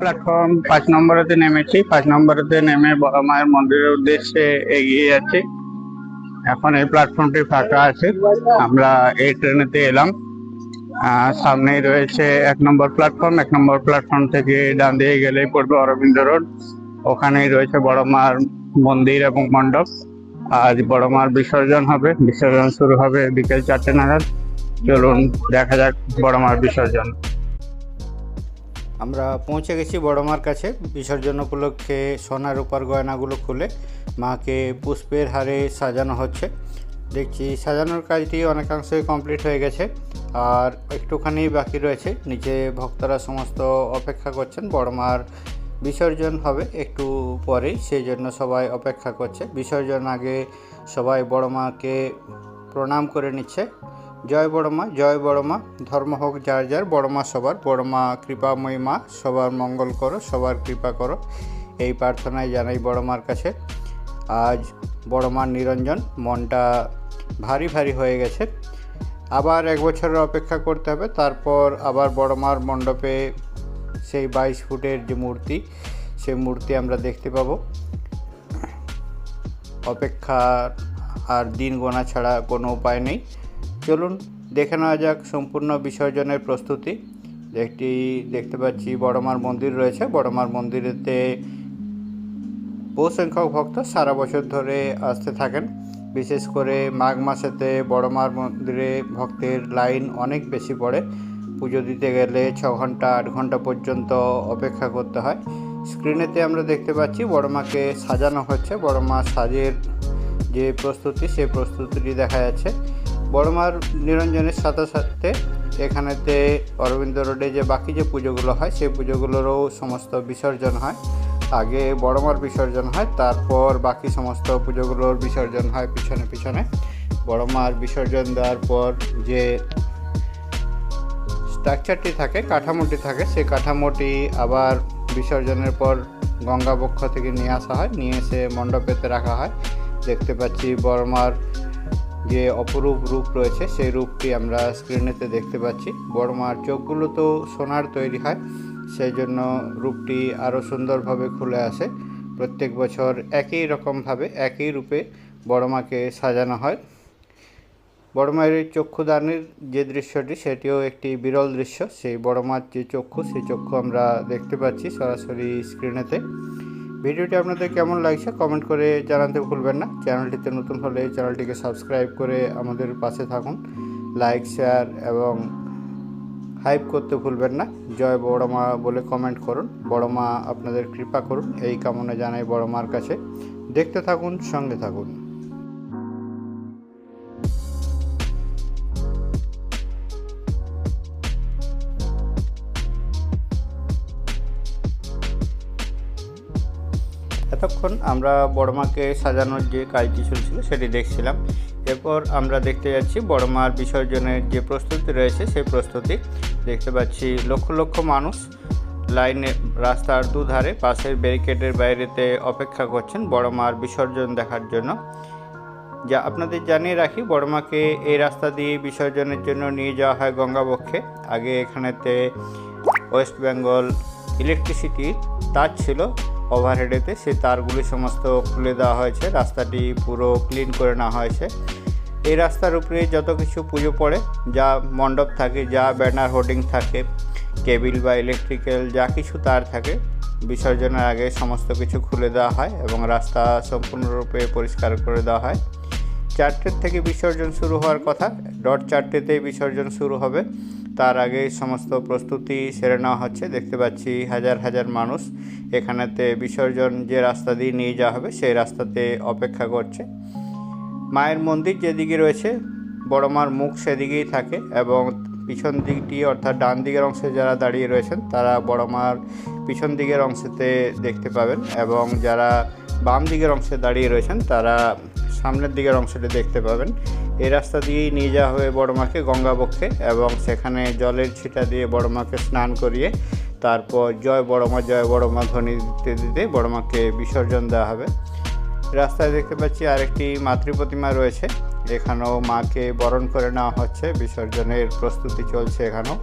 Platform পাঁচ নম্বরেতে নেমেছি, পাঁচ নম্বরেতে নেমে বড় মায়ের মন্দিরের উদ্দেশ্যে এগিয়ে যাচ্ছি। এখন এই প্ল্যাটফর্মটি ফাঁকা আছে। আমরা এই ট্রেনেতে এলাম। সামনেই রয়েছে এক নম্বর প্ল্যাটফর্ম। এক নম্বর প্ল্যাটফর্ম থেকে ডান দিয়ে গেলেই পড়বে অরবিন্দ রোড। ওখানেই রয়েছে বড় মার মন্দির এবং মণ্ডপ। আজ বড় মার বিসর্জন হবে। বিসর্জন শুরু হবে বিকেল চারটে নাগাদ। চলুন দেখা যাক বড় মার বিসর্জন। আমরা পৌঁছে গেছি বড় মার কাছে বিসর্জন উপলক্ষে সোনার রূপার গয়নাগুলো খুলে মাকে পুষ্পের হারে সাজানো হচ্ছে। দেখছি সাজানোর কাজটি অনেকাংশে কমপ্লিট হয়ে গেছে আর একটুখানি বাকি রয়েছে। নিচে ভক্তরা সমস্ত অপেক্ষা করছেন বড় মার বিসর্জন হবে একটু পরেই সেই জন্য সবাই অপেক্ষা করছে। বিসর্জন আগে সবাই বড় মাকে প্রণাম করে নিচ্ছে। জয় বড় মা, জয় বড় মা। ধর্ম হোক যার যার, বড় মা সবার। বড় মা কৃপাময়ী মা, সবার মঙ্গল করো, সবার কৃপা করো। এই প্রার্থনায় জানাই বড় মার কাছে। আজ বড় মার নিরঞ্জন, মনটা ভারী ভারী হয়ে গেছে। আবার এক বছরের অপেক্ষা করতে হবে, তারপর আবার বড় মার মণ্ডপে সেই বাইশ ফুটের যে মূর্তি, সেই মূর্তি আমরা দেখতে পাবো। অপেক্ষা আর দিন গোনা ছাড়া কোনো উপায় নেই। চলুন দেখে নেওয়া যাক সম্পূর্ণ বিসর্জনের প্রস্তুতি। একটি দেখতে পাচ্ছি বড়মার মন্দির রয়েছে। বড়মার মন্দিরেতে বহু সংখ্যক ভক্ত সারা বছর ধরে আসতে থাকেন। বিশেষ করে মাঘ মাসেতে বড়মার মন্দিরে ভক্তের লাইন অনেক বেশি পড়ে। পুজো দিতে গেলে ছ ঘণ্টা, আট ঘণ্টা পর্যন্ত অপেক্ষা করতে হয়। স্ক্রিনেতে আমরা দেখতে পাচ্ছি বড় মাকে সাজানো হচ্ছে। বড় মা সাজের যে প্রস্তুতি সেই প্রস্তুতিটি দেখা যাচ্ছে। বড় মার নিরঞ্জনের সাথে সাথে এখানেতে অরবিন্দ রোডে যে বাকি যে পুজোগুলো হয়, সেই পুজোগুলোরও সমস্ত বিসর্জন হয়। আগে বড় মার বিসর্জন হয়, তারপর বাকি সমস্ত পুজোগুলোর বিসর্জন হয় পিছনে পিছনে। বড় মার বিসর্জন দেওয়ার পর যে স্ট্রাকচারটি থাকে, কাঠামোটি থাকে, সেই কাঠামোটি আবার বিসর্জনের পর গঙ্গাবক্ষ থেকে নিয়ে আসা হয়। নিয়ে এসে মণ্ডপেতে রাখা হয়। দেখতে পাচ্ছি বড়মার যে অপরূপ রূপ রয়েছে, সেই রূপটি আমরা স্ক্রিনেতে দেখতে পাচ্ছি। বড়মার চোখগুলো তো সোনার তৈরি হয়, সেই জন্য রূপটি আরও সুন্দরভাবে খুলে আসে। প্রত্যেক বছর একই রকমভাবে, একই রূপে বড়মাকে সাজানো হয়। বড় মায়ের চক্ষুদানের যে দৃশ্যটি, সেটিও একটি বিরল দৃশ্য। সেই বড় মার যে চক্ষু, সেই চক্ষু আমরা দেখতে পাচ্ছি সরাসরি স্ক্রিনেতে ভিডিওটি আপনাদের কেমন লাগছে কমেন্ট করে জানাতে ভুলবেন না। চ্যানেলটিতে নতুন হলে চ্যানেলটিকে সাবস্ক্রাইব করে আমাদের পাশে থাকুন। লাইক, শেয়ার এবং হাইপ করতে ভুলবেন না। জয় বড় মা বলে কমেন্ট করুন। বড় মা আপনাদের কৃপা করুন। এই কামনা জানাই বড় মার কাছে। দেখতে থাকুন, সঙ্গে থাকুন। এতক্ষণ আমরা বড়মাকে সাজানোর যে কাজটি চলছিল সেটি দেখছিলাম। এরপর আমরা দেখতে যাচ্ছি বড়মার বিসর্জনের যে প্রস্তুতি রয়েছে সেই প্রস্তুতি। দেখতে পাচ্ছি লক্ষ লক্ষ মানুষ লাইনে রাস্তার দুধারে পাশের ব্যারিকেডের বাইরেতে অপেক্ষা করছেন বড়মার বিসর্জন দেখার জন্য। যা আপনাদের জানিয়ে রাখি, বড়মাকে এই রাস্তা দিয়ে বিসর্জনের জন্য নিয়ে যাওয়া হয় গঙ্গাবক্ষে। আগে এখানেতে ওয়েস্ট বেঙ্গল ইলেকট্রিসিটি তার ছিল ওভারহেডেতে সেই তারগুলি সমস্ত খুলে দেওয়া হয়েছে। রাস্তাটি পুরো ক্লিন করে নেওয়া হয়েছে। এই রাস্তার উপরে যত কিছু পুজো পড়ে, যা মণ্ডপ থাকে, যা ব্যানার হোর্ডিং থাকে, কেবিল বা ইলেকট্রিক্যাল, যা কিছু তার থাকে, বিসর্জনের আগে সমস্ত কিছু খুলে দেওয়া হয় এবং রাস্তা সম্পূর্ণরূপে পরিষ্কার করে দেওয়া হয়। চারটের থেকে বিসর্জন শুরু হওয়ার কথা। ডট চারটেতেই বিসর্জন শুরু হবে। তার আগে সমস্ত প্রস্তুতি সেরে নেওয়া হচ্ছে। দেখতে পাচ্ছি হাজার হাজার মানুষ এখানেতে বিসর্জন যে রাস্তা দিয়ে নিয়ে যাওয়া হবে, সেই রাস্তাতে অপেক্ষা করছে। মায়ের মন্দির যেদিকে রয়েছে, বড় মার মুখ সেদিকেই থাকে এবং পিছন দিকটি অর্থাৎ ডান দিকের অংশে যারা দাঁড়িয়ে রয়েছেন, তারা বড় মার পিছন দিকের অংশেতে দেখতে পাবেন এবং যারা বাম দিকের অংশে দাঁড়িয়ে রয়েছেন, তারা সামনের দিকের অংশটি দেখতে পাবেন। এই রাস্তা দিয়েই নিয়ে যাওয়া হবে বড় মাকে গঙ্গাবক্ষে এবং সেখানে জলের ছিটা দিয়ে বড় মাকে স্নান করিয়ে তারপর জয় বড় মা, জয় বড় মা ধ্বনি দিতে দিতে বড় মাকে বিসর্জন দেওয়া হবে। রাস্তায় দেখতে পাচ্ছি আরেকটি মাতৃ প্রতিমা রয়েছে। এখানেও মাকে বরণ করে নেওয়া হচ্ছে। বিসর্জনের প্রস্তুতি চলছে এখানেও।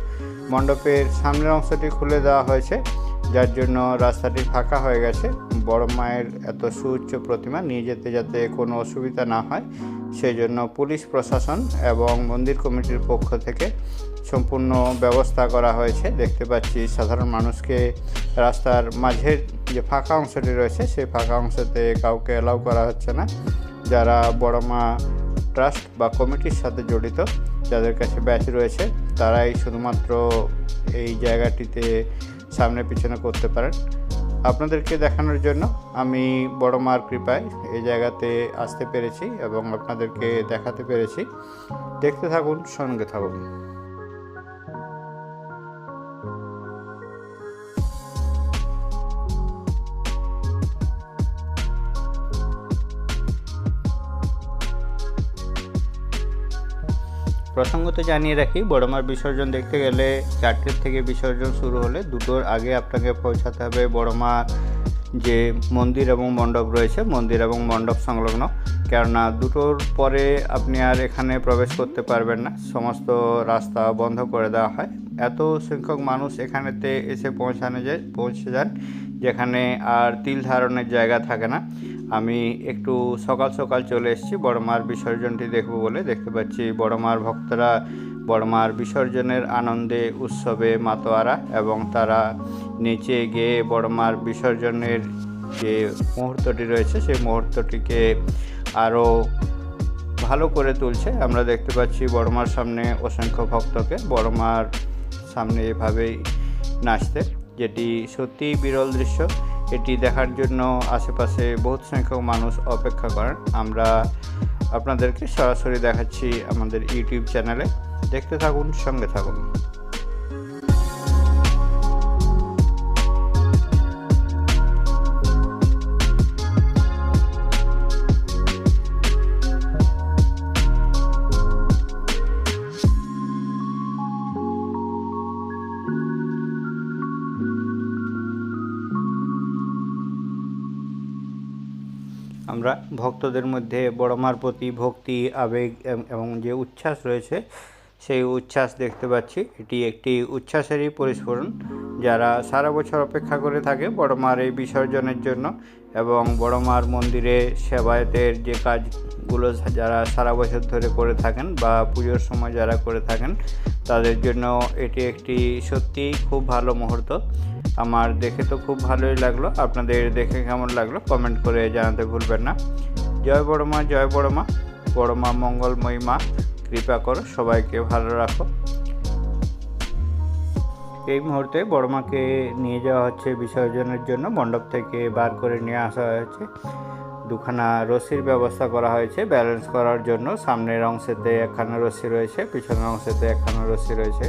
মণ্ডপের সামনের অংশটি খুলে দেওয়া হয়েছে। যার জন্য রাস্তাটি ফাঁকা হয়ে গেছে। বড় মায়ের এত সুউচ্চ প্রতিমা নিয়ে যেতে যাতে কোনো অসুবিধা না হয় সেই জন্য পুলিশ প্রশাসন এবং মন্দির কমিটির পক্ষ থেকে সম্পূর্ণ ব্যবস্থা করা হয়েছে। দেখতে পাচ্ছি সাধারণ মানুষকে রাস্তার মাঝের যে ফাঁকা অংশটি রয়েছে, সেই ফাঁকা অংশতে কাউকে অ্যালাউ করা হচ্ছে না। যারা বড় মা ট্রাস্ট বা কমিটির সাথে জড়িত, যাদের কাছে ব্যাচ রয়েছে, তারাই শুধুমাত্র এই জায়গাটিতে সামনে পিছনে করতে পারেন। আপনাদেরকে দেখানোর জন্য আমি বড় মার কৃপায় এই জায়গাতে আসতে পেরেছি এবং আপনাদেরকে দেখাতে পেরেছি। দেখতে থাকুন, সঙ্গে থাকুন। প্রসঙ্গত জানিয়ে রাখি, বড়মার বিসর্জন দেখতে গেলে চারটের থেকে বিসর্জন শুরু হলে দুটোর আগে আপনাকে পৌঁছাতে হবে বড়মা যে মন্দির এবং মণ্ডপ রয়েছে, মন্দির এবং মণ্ডপ সংলগ্ন। কেননা দুটোর পরে আপনি আর এখানে প্রবেশ করতে পারবেন না। সমস্ত রাস্তা বন্ধ করে দেওয়া হয়। এত সংখ্যক মানুষ এখানেতে এসে পৌঁছানো যায়, পৌঁছে যান, যেখানে আর তিল ধারণের জায়গা থাকে না। আমি একটু সকাল সকাল চলে এসেছি বড়মার বিসর্জনটি দেখব বলে। দেখতে পাচ্ছি বড়মার ভক্তরা বড়মার বিসর্জনের আনন্দে, উৎসবে মাতোয়ারা এবং তারা নিচে গিয়ে বড়মার বিসর্জনের যে মুহূর্তটি রয়েছে, সেই মুহূর্তটিকে আরও ভালো করে তুলছে। আমরা দেখতে পাচ্ছি বড়মার সামনে অসংখ্য ভক্তকে বড়মার সামনে এভাবেই নাচতে, যেটি সত্যিই বিরল দৃশ্য। এটি দেখার জন্য আশেপাশে বহুত সংখ্যক মানুষ অপেক্ষা করেন। আমরা আপনাদেরকে সরাসরি দেখাচ্ছি আমাদের ইউটিউব চ্যানেলে। দেখতে থাকুন, সঙ্গে থাকুন। আমরা ভক্তদের মধ্যে বড়মার প্রতি ভক্তি, আবেগ এবং যে উচ্ছ্বাস রয়েছে, সেই উচ্ছ্বাস দেখতে পাচ্ছি। এটি একটি উচ্ছ্বাসেরই পরিস্ফুরণ। যারা সারা বছর অপেক্ষা করে থাকে বড়মার এই বিসর্জনের জন্য এবং বড়মার মন্দিরে সেবায়তের যে কাজগুলো যারা সারা বছর ধরে করে থাকেন বা পুজোর সময় যারা করে থাকেন, তাদের জন্য এটি একটি সত্যিই খুব ভালো মুহূর্ত। আমার দেখে তো খুব ভালোই লাগল। আপনাদের দেখে কেমন লাগল কমেন্ট করে জানাতে ভুলবেন না। জয় বড় মা, জয় বড় মা। বড় মা মঙ্গলময়ী মা, কৃপা করো, সবাইকে ভালো রাখো। এই মুহূর্তে বড় মাকে নিয়ে যাওয়া হচ্ছে বিসর্জনের জন্য, মণ্ডপ থেকে বার করে নিয়ে আসা হয়েছে। দুখানা রশির ব্যবস্থা করা হয়েছে ব্যালেন্স করার জন্য। সামনের অংশেতে একখানা রশি রয়েছে, পিছনের অংশেতে একখানা রশি রয়েছে।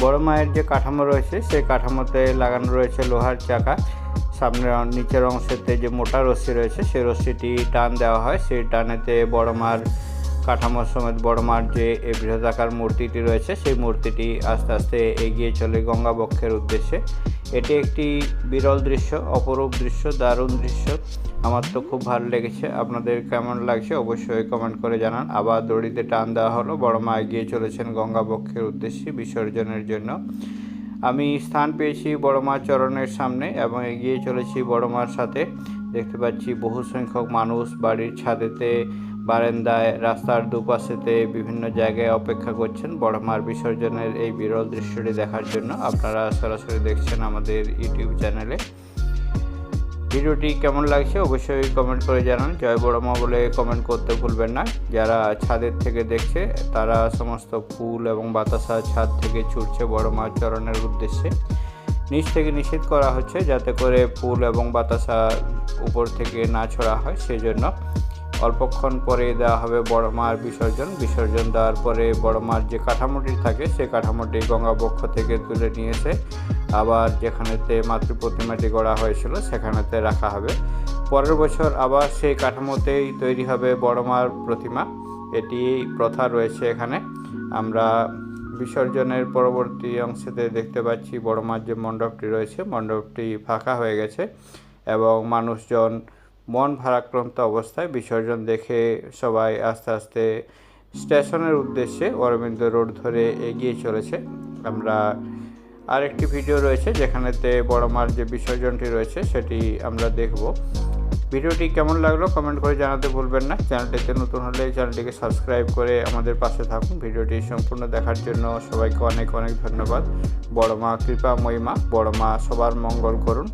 বড় মায়ের যে কাঠামো রয়েছে, সেই কাঠামোতে লাগানো রয়েছে লোহার চাকা। সামনের নিচের অংশেতে যে মোটা রশ্মি রয়েছে, সেই রশ্মিটি টান দেওয়া হয়। সেই টানেতে বড় মার কাঠামোর সমেত বড় মার যে বৃহদাকার মূর্তিটি রয়েছে, সেই মূর্তিটি আস্তে আস্তে এগিয়ে চলে গঙ্গা বক্ষের উদ্দেশ্যে। এটি একটি বিরল দৃশ্য, অপরূপ দৃশ্য, দারুণ দৃশ্য। আমার তো খুব ভালো লেগেছে। আপনাদের কেমন লাগছে অবশ্যই কমেন্ট করে জানান। আবার দড়িতে টান দেওয়া হলো, বড় মা এগিয়ে চলেছেন গঙ্গা বক্ষের উদ্দেশ্যে বিসর্জনের জন্য। আমি স্থান পেয়েছি বড় মার চরণের সামনে এবং এগিয়ে চলেছি বড় মার সাথে। দেখতে পাচ্ছি বহু সংখ্যক মানুষ বাড়ির ছাদেতে বারান্দায় রাস্তার দুপাশেতে বিভিন্ন জায়গায় অপেক্ষা করছেন বড় মার বিসর্জনের এই বিরল দৃশ্যটি দেখার জন্য। আপনারা সরাসরি দেখছেন আমাদের ইউটিউব চ্যানেলে। ভিডিওটি কেমন লাগছে অবশ্যই কমেন্ট করে জানান। জয় বড় মা বলে কমেন্ট করতে ভুলবেন না। যারা ছাদের থেকে দেখছে, তারা সমস্ত ফুল এবং বাতাসা ছাদ থেকে ছুটছে বড় মার চরণের উদ্দেশ্যে। নিচ থেকে নিষেধ করা হচ্ছে যাতে করে ফুল এবং বাতাসা উপর থেকে না ছড়া হয়, সেজন্য অল্পক্ষণ পরে দেওয়া হবে বড় মার বিসর্জন। বিসর্জন দেওয়ার পরে বড় মার যে কাঠামোটি থাকে সেই কাঠামোটি গঙ্গা বক্ষ থেকে তুলে নিয়ে এসে আবার যেখানেতে মাতৃ প্রতিমাটি গড়া হয়েছিল, সেখানেতে রাখা হবে। পরের বছর আবার সেই কাঠামোতেই তৈরি হবে বড় মার প্রতিমা। এটি প্রথা রয়েছে এখানে। আমরা বিসর্জনের পরবর্তী অংশেতে দেখতে পাচ্ছি বড় মার যে মণ্ডপটি রয়েছে, মণ্ডপটি ফাঁকা হয়ে গেছে এবং মানুষজন মন ভারাক্রান্ত অবস্থায় বিসর্জন দেখে সবাই আস্তে আস্তে স্টেশনের উদ্দেশ্যে অরবিন্দ রোড ধরে এগিয়ে চলেছে। আমরা আরেকটি ভিডিও রয়েছে যেখানেতে বড় মার যে বিসর্জনটি রয়েছে সেটি আমরা দেখব। ভিডিওটি কেমন লাগল কমেন্ট করে জানাতে ভুলবেন না। চ্যানেলটিতে নতুন হলে চ্যানেলটিকে সাবস্ক্রাইব করে আমাদের পাশে থাকুন। ভিডিওটি সম্পূর্ণ দেখার জন্য সবাইকে অনেক অনেক ধন্যবাদ। বড় মা কৃপা মহিমা বড় মা সবার মঙ্গল করুন।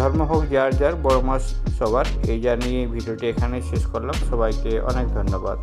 ধর্ম হোক, যার যার, বড় মাস সবার। এই জানিয়ে ভিডিওটি এখানে শেষ করলাম। সবাইকে অনেক ধন্যবাদ।